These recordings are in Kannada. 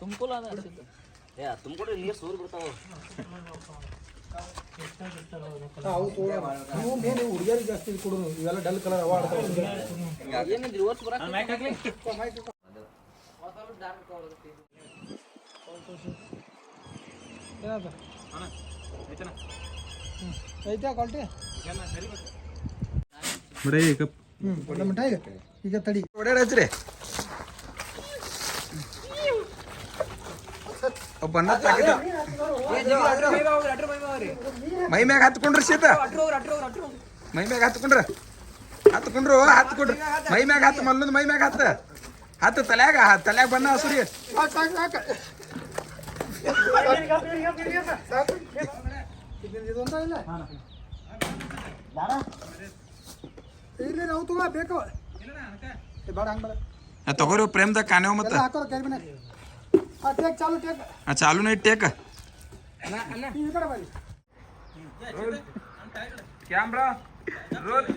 ತುಮಕೂಲ ಏ ತುಮಕೂರು ನೀರು ಸೂರು ಬಿಡ್ತಾವ. ಹುಡುಗಿಯರಿಗೆ ಜಾಸ್ತಿ ಕೊಡು ಇವೆಲ್ಲ ಡಲ್ ಕಲರ್ ಅವ ಐತೆ ಕ್ವಾಲಿಟಿ ಈಗ. ತಡಿ. ಓಡಾಡ ಹಚ್ರಿ ಒಬ್ಬ ಬಣ್ಣ ಮೈ ಮ್ಯಾಗ ಹತ್ಕೊಂಡ್ರಿ ಶೀತ. ಮೈ ಮ್ಯಾಗ ಹತ್ಕೊಂಡ್ರ. ಹತ್ಕೊಂಡ್ರು ಹತ್ಕೊಂಡ್ರಿ. ಮೈ ಮ್ಯಾಗ ಹತ್ತು ಮಲ್ಲೊಂದು ಮೈ ಮ್ಯಾಗ ಹತ್ತ ಹತ್ತು ತಲ್ಯಾಗ ತಲ್ಯಾಗ ಬಣ್ಣ ಹಸುರಿ ಇಲ್ಲ ನಾವು ತಗೋ ಬೇಕು ಬೇಡ ಹಂಗೆ ತಗೋರಿ ಪ್ರೇಮ್ದಾಗ ಕಾನೇವ್ ಮತ್ತೆ. ಎಲ್ಲ ಹಾಕೋರು ಕ್ಯಾಬಿನ ಹಾಂ ಟೇಕ್ ಈ ಕಡೆ ಬನ್ನಿ. Camera roll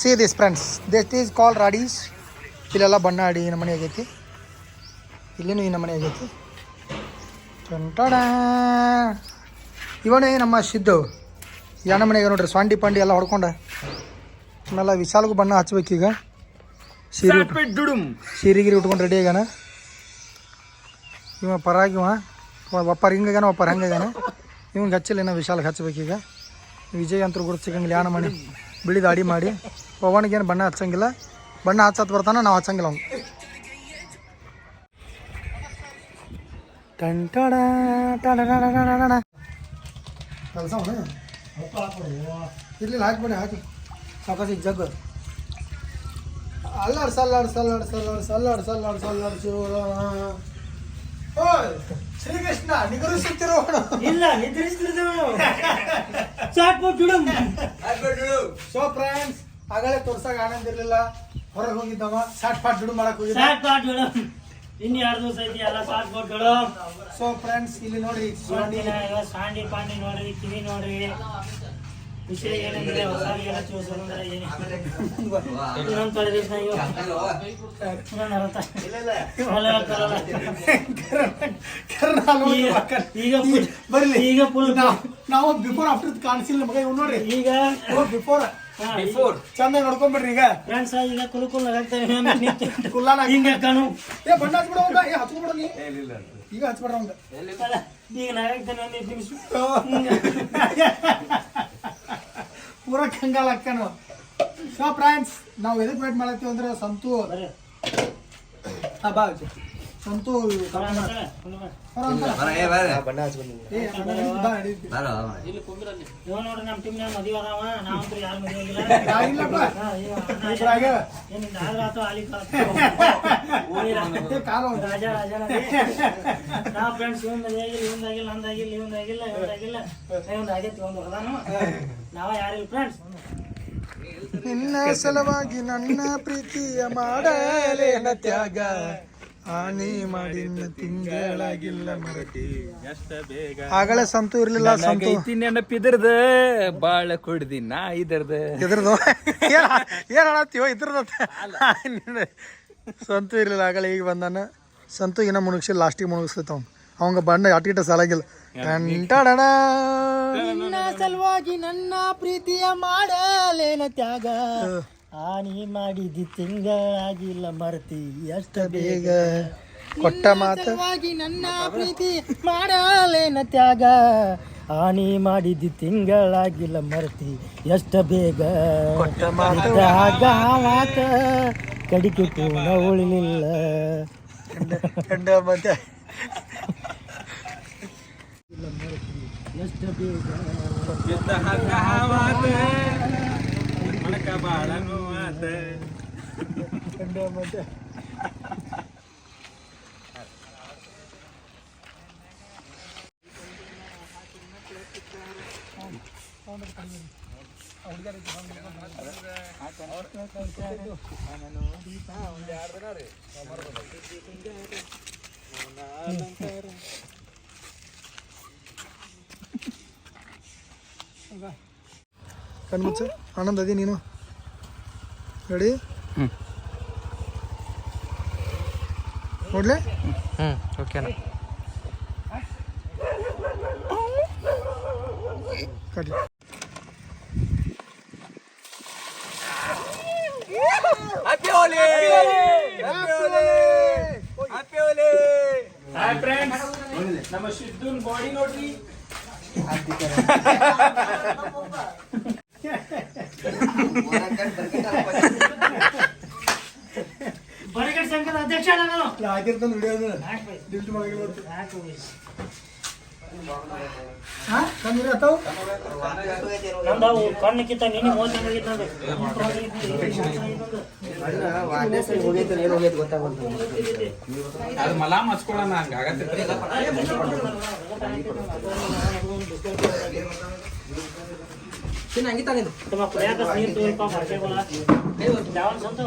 see this friends this is ಕಾಲ್ ರಾಡೀಸ್ ಇಲ್ಲೆಲ್ಲ ಬಣ್ಣ ಆಡಿ ಈ ನಮನೆ ಆಗೈತಿ. ಇಲ್ಲಿನೂ ಈ ನಮನೆ ಆಗೈತಿ. ಟಂಟಡ ಇವನೇ ನಮ್ಮ ಸಿದ್ದು. ಯಾನ ಮನೆಗೆ ನೋಡ್ರಿ ಸ್ವಾಂಡಿ ಪಾಂಡಿ ಎಲ್ಲ ಹೊಡ್ಕೊಂಡ. ಆಮೇಲೆ ವಿಶಾಲ್ಗೂ ಬಣ್ಣ ಹಚ್ಬೇಕೀಗ. ಸೀರೆ ಉಟ್- ಸೀರೆ ಉಟ್ಕೊಂಡು ರೆಡಿ ಆಗ್ಯಾನ. ಇವ ಪರಾಗಿವ ಒಪ್ಪರ್ ಹಿಂಗಾಗ್ಯಾನ ಒಪ್ಪರ್ ಹಂಗಾಗ್ಯಾನ ಇವಂಗೆ ಹಚ್ಚಿಲ್ಲ ಇನ್ನು ವಿಶಾಲ್ಗೆ ಹಚ್ಬೇಕೀಗ. ವಿಜಯ್ ಅಂತೂ ಗುರುತು ಸಿಗಂಗಿಲ್ಲ ಯಾನ ಮನೆ. ಬಿಳಿ ದಾಡಿ ಮಾಡಿ. ಪವನ್ಗೇನು ಬಣ್ಣ ಹಚ್ಚಂಗಿಲ್ಲ. ಬಣ್ಣ ಹಚ್ಚತ್ ಬರ್ತಾನ ನಾವು ಹಚ್ಚಂಗಿಲ್ಲ ಅವ್ನು. ಟಂಟಡ. ಕೆಲಸ ಇರ್ಲಿಲ್ಲ ಹಾಕ್ಬೇಡಿ. ಹಾಕಿ. ಸಾಕಾಸಿ ಸಲ್ಲಾಡ್ ಅಲ್ಲಾಡ್ಸ ಅಲ್ಲಾಡ್ಸ ಅಲ್ಲಾಡ್ಸ ಅಲ್ಲಾಡ್ಸ ಅಲ್ಲಾಡ್ಸ ಅಲ್ಲಾಡ್ಸ ಅಲ್ಲಾಡ್ಸು ಓ ಶ್ರೀಕೃಷ್ಣ ನಿಗರಿಸುತ್ತಿರೋಣ ಇಲ್ಲ ಸೊ ಫ್ರೆಂಡ್ಸ್ ಆಗಲೇ ತೋರ್ಸಾಗ ಆನಂದ ಇರಲಿಲ್ಲ. ಹೊರಗೆ ಹೋಗಿದ್ದವ. ಸಾಟ್ ಪಾಟ್ ದುಡು ಮಾಡಕ್ ಹೋಗಿದ್ದ. ಪಾಟ್ ಎರಡು ದಿವಸ ಐತಿ ಎಲ್ಲ ಸಾಟ್ ಸೋ ಸೊ ಫ್ರೆಂಡ್ಸ್ ಇಲ್ಲಿ ನೋಡಿ ಸಾಂಡಿ ಪಾಂಡಿ ನೋಡ್ರಿ ಕಿವಿ ನೋಡ್ರಿ. ವಿಷಯ ಏನಂದ್ರೆ ಹೊಸ ಏನಿ ಇನ್ನೊಂದು ದಿವಸ. ಈಗ- ಬರ್ಲಿ ಈಗ ಫುಲ್ ನಾವು ಬಿಫೋರ್ ಆಫ್ಟರ್ ಕಾಣಿಸಿಲ್ಲ ಮಗ ಇವ್ ನೋಡ್ರಿ ಈಗ ಬಿಫೋರ್ ಬಿಫೋರ್ ಚಂದ ನೋಡ್ಕೊಂಡ್ಬಿಡ್ರಿ ಈಗ ಫ್ರೆಂಡ್ಸ್ ಈಗ ಕುಲು ಕುಲ್ ನಗಾಗ್ತೇವೆ ಕುಲ್ಲಾನ ಹಿಂಗೆ ಕಣು ಏ ಬಣ್ಣ ಹಚ್ಬಿಡ ಹೋಗ ಏ ಹಚ್ಕೊಬಿಡ ನೀ ಈಗ ಹಚ್ಬಿಡ್ರ ಈಗ ನಗಾಗ್ತೇನೆ ಒಂದು ನಿಮಿಷ ಪೂರ ಕಂಗಾಲ ಆಗ್ತಾನು ಸೊ ಫ್ರೆಂಡ್ಸ್ ನಾವು ಎದಕ್ಕೆ ವೇಟ್ ಮಾಡತ್ತೀವಿ ಅಂದ್ರೆ ಸಂತು. ಬರ್ರಿ. ಹಾ ಬಾ ಅಜ್ಜಿ. ಸಂತು ಕರ್ಕೊಂಡ್ ಬಾ. ಹೊರ ಅಂತ. ಏ, ಬಣ್ಣ ಹಿಡಿದು ಬಾ, ಹಿಡಿದು. ಇವ ನೋಡ್ರಿ ನಮ್ಮ ಟೀಮ್ ಮದುವೆ ಅದಾವ ನಾವಂತೂ ಯಾರು ಮದುವೆ ಆಗಿಲ್ಲ ಆಗಿಲ್ಲಪ್ಪ ಹಾ, ಇವ ಅಣ್ಣ ಇಬ್ರು ಆಗ್ಯಾವ. ಏನಿಲ್ಲ ಆದ್ರ ಆತು ಅಲ್ಲಿ ಏ, ಕಾಲು ಒಂದು. ರಾಜ ರಾಜ ನಾವು ಫ್ರೆಂಡ್ಸ್ ಇವಂದ್ ಮದುವೆ ಆಗಿಲ್ಲ ಇವಂದ್ ಆಗಿಲ್ಲ ನಂದಾಗಿಲ್ಲ ಇವಂದ್ ಆಗಿಲ್ಲ ಇವಂದ್ ಆಗಿಲ್ಲ ಇವಂದ್ ಆಗೈತಿ ಒಂದು ಹೊರದಾನು ನಾವ ಯಾರಿಲ್ಲ ಫ್ರೆಂಡ್ಸ್ ನಿನ್ನ ಸಲುವಾಗಿ ನನ್ನ ಪ್ರೀತಿಯ ಮಾಡಲೇನ ತ್ಯಾಗ ಹಾನಿ ಮಾಡಿ ತಿಂಗಳಾಗಿಲ್ಲ ಮರಟಿ. ಆಗಲೇ ಸಂತು ಇರ್ಲಿಲ್ಲ ಸಂತು. ನೆನಪಿದ್ರದ ಬಾಳ ಕುಡ್ದಿ ನಾ ಇದ್ರದ ಇದ್ರದ್ದು? ಏನ್ ಹೇಳತ್ತೀವ ಇದ್ರದ್ದು? ಸಂತು ಇರ್ಲಿಲ್ಲ ಆಗಲೇ ಈಗ ಬಂದಾನ. ಸಂತು ಇನ್ನ ಮುಣಗ್ಸಿ ಲಾಸ್ಟಿಗೆ ಮುಣಗಿಸ್ತೈತ ಅವ್ನು. ಅವಂಗ ಬಣ್ಣ ಅಟಿಟ ಸಾಲಾಗಿಲ್ಲ. ಟಂಟಡಣ. ನಿನ್ನ ಸಲುವಾಗಿ ನನ್ನ ಪ್ರೀತಿಯ ಮಾಡಲೇನ ತ್ಯಾಗ? ಹಾನಿ ಮಾಡಿದಿ ತಿಂಗಳಾಗಿಲ್ಲ ಮರ್ತಿ ಎಷ್ಟ ಬೇಗ ಕೊಟ್ಟ ಮಾತು? ನನ್ನ ಪ್ರೀತಿ ಮಾಡಲೇನ ತ್ಯಾಗ. ಆನಿ ಮಾಡಿದಿ ತಿಂಗಳಾಗಿಲ್ಲ ಮರ್ತಿ ಎಷ್ಟ ಬೇಗ. ಕೊಟ್ಟ ಮಾತು? ತ್ಯಾಗ ಮಾತ ಕಡಿಕೆ ಪೂರ್ಣ ಉಳಿಲಿಲ್ಲ. ಎಷ್ಟು ಬೇಗ ಮತ್ತೆ? ಎಷ್ಟ ಬೇಗ. ಬಾಳನು. ಎಂಡ ಮತ್ತೆ. ಕಣ್ಮುಚ್ಚ ಆನಂದ್ ಅದೇ ನೀನು? ರೆಡಿ ಓಡ್ಲೇ ಹ್ಞೂ ಓಕೆನಾ? ಕಡ್ಲಿ ಹಾಯ್ ಫ್ರೆಂಡ್ಸ್ ನಮ್ಮ ಸಿದ್ದುನ್ ಬಾಡಿ ನೋಡ್ರಿ. ಹಾಕಿರ್ತಾನೆ ವಿಡಿಯೋ. ಡಿಲ್ಟ್ ಮಾಡಿ ನಾಲ್ಕು ವಯಸ್ಸು. ಹಾಂ? ಕಮ್ಮಿ ಆತಾವು ನಂದು ಅವು ಕಣ್ಣಕ್ಕಿಂತ ನಿನ್ನೆ ಆಗಿತ್ತು. ಅದು ಆಗತ್ತೆ. ತಮ್ಮ ಕುಡಿಯಾಕ ನೀರು ತೋರಿಪ ಮರ್ಕೆಗೊಳ ದಾವಣ ಸಂತು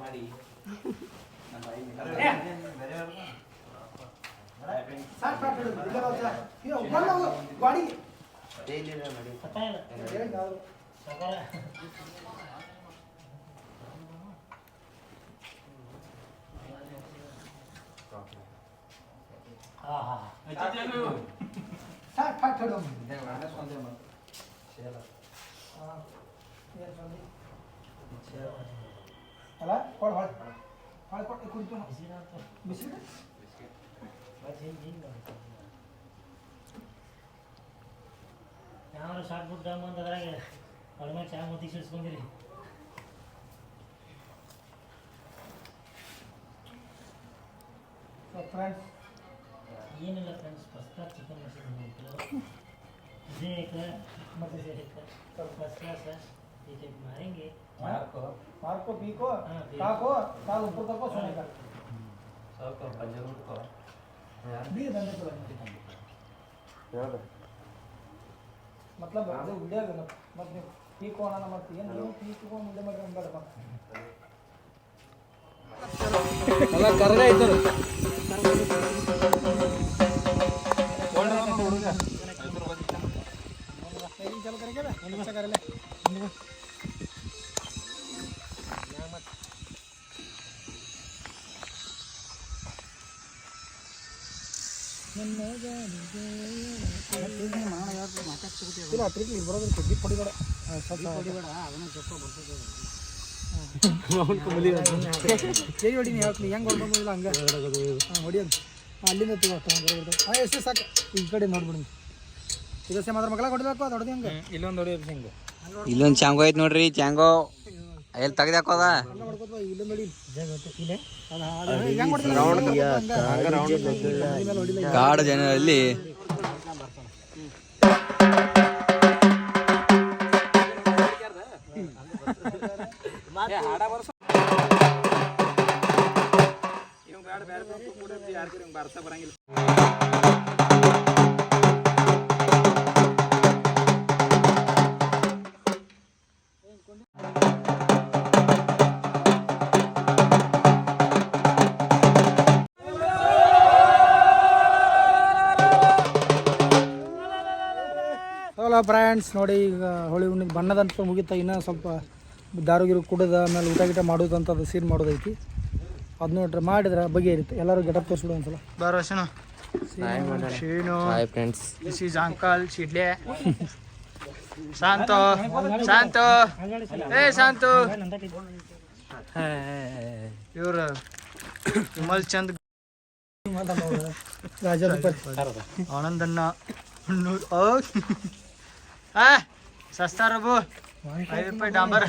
ಮಾಡಿ. ಏನು ಮಾಡೋಣ? ಹಂಗ ಆಕತಿ ನೀವು ಮಾಡಕ್ ತಿರ್ತಿರ್ಲ ನೋಡಾಕ ಹಂಗ ಆಕತಿ ಮತ್ತೊಂದ ಹೆಂಗಿಂದ ಹರಿಯಾಡ್ತಿರ್ತೈತಿ ಹಂಗ ಆಗ್ತಿರ್ತಿಲ್ಲ ಮಾಡಾಕ ಮಾಡ್ಬೇಕು ಆಯಾ ಆರ ಚಂದ್ರಳಯ ಗಾಡಿ ಗೊತ್ತಾಗಿಲ್ಲ ಸಕಾಲ ಹಾ ಹಾ ಸಾಕ್ ಸಾಕ್ ಹೇಳು ಅಲ್ಲ ಕೊಡು ಹೊಳ್ ಹೊಳ್ ಕೊಟ್ಟು ಕುಡಿತು ಬಿಸಿ ಯಾವ ಶಾರ್ಟ್ ಬುಟ್ ಡಮ್ ಅಂತ ಅದ್ರಾಗ ಕಡಿಮೆ ಚಾ ಮುತ್ತಿ ಸಿಡ್ಸ್ಕೊಂಡಿರಿ ಫ್ರೆಂಡ್ಸ್ ಏನಿಲ್ಲ ಫ್ರೆಂಡ್ಸ್ ಫಸ್ಟ್ ಕ್ಲಾಸ್ ಚಿಕನ್ ಮಸಾಲೆ ವಿಜಯಕ ಮತ್ತು ಫಸ್ಟ್ ಕ್ಲಾಸ್ ಈ ಟೈಪ್ ಮಾರಿಂಗಿ ಮಾರ್ಕೋ ಪೀಕೋ ಹಾ, ಪೀಕೋ. ಕಾಕೋ ಕಾಲು ಉಪ್ಪು ತಕೋ ಸೋನೆ का भी धंधे तो मतलब ಅದು ವಿಡಿಯೋ ಮತ್ತೆ ನೀವು ಪೀಕೋ ಅನ್ನೋ ಮತ್ತೆ ಏನು ನೀವು ಪೀಕೋ ಮುಂದೆ ಮಾಡಿ ಅಂಬೇಡ ಮತ್ತೆ ಎಲ್ಲ ಕರ್ಗ ಇದ್ದರು ચાલુ કરી ગયા રિક્ષા કરે ಇಲ್ಲ ಸ್ವಲ್ಪ ಹಂಗೆ ಹೊಡಿಯೋದು ಅಲ್ಲಿಂದ ಎಷ್ಟು ಸಾಕು ಈ ಕಡೆ ನೋಡ್ಬಿಡಿ ಮಗಳ ಹಂಗೆ? ಇಲ್ಲೊಂದು ಹೊಡಿಯೋದು ಹಿಂಗೆ? ಇಲ್ಲೊಂದು ಚಾಂಗೋ ಐತೆ ನೋಡ್ರಿ ಚಾಂಗೋ. ಎಲ್ಲಿ ತೆಗ್ದಾಕೋದ ಕಾಡ ಹೊಡ್ಕೋತ ಇಲ್ಲಿಂದ ಹೊಡಿ. ಹಲೋ ಫ್ರೆಂಡ್ಸ್ ನೋಡಿ ಈಗ ಹೋಳಿ ಹುಣ್ಣಿಮೆ ಬಣ್ಣದಂತ ಮುಗಿತಾ ಇನ್ನೂ ಸ್ವಲ್ಪ ದಾರು ಗಿರು ಕುಡಿದ ಆಮೇಲೆ ಊಟ ಗಿಟ ಮಾಡೋದು ಅಂತ ಅದು ಸೀನ್ ಮಾಡೋದೈತಿ. ಅದು ನೋಡ್ರಿ ಮಾಡಿದ್ರೆ ಬಗೆ ಇರುತ್ತೆ. ಎಲ್ಲರೂ ಗೆಟಪ್ ತೋರಿಸ್ಬಿಡು ಒಂದ್ಸಲ. ಬಾರ Sheenu. Hi friends this is uncle Shidle Shantu Shantu ಏ ಶಾಂತು ಇವ್ರು ವಿಮಲ್ ಚಂದ್ ಆನಂದಣ್ಣ. ಹುಣ್ಣೂರ್ ಆ ಸಸ್ತಾ ರಬು ಐದು ರೂಪಾಯಿ ಡಾಂಬರ್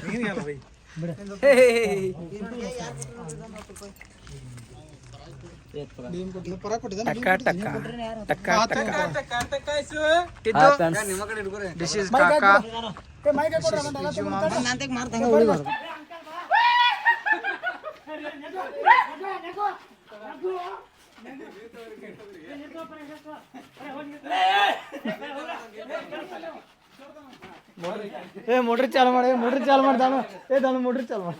ಏ ಮೋಟ್ರ್ ಚಾಲು ಮಾಡಿ ಮೋಟ್ರ್ ಚಾಲು ಮಾಡಿ ದಾನು. ಏ ದಾನು ಮೋಟ್ರ್ ಚಾಲು ಮಾಡಿ.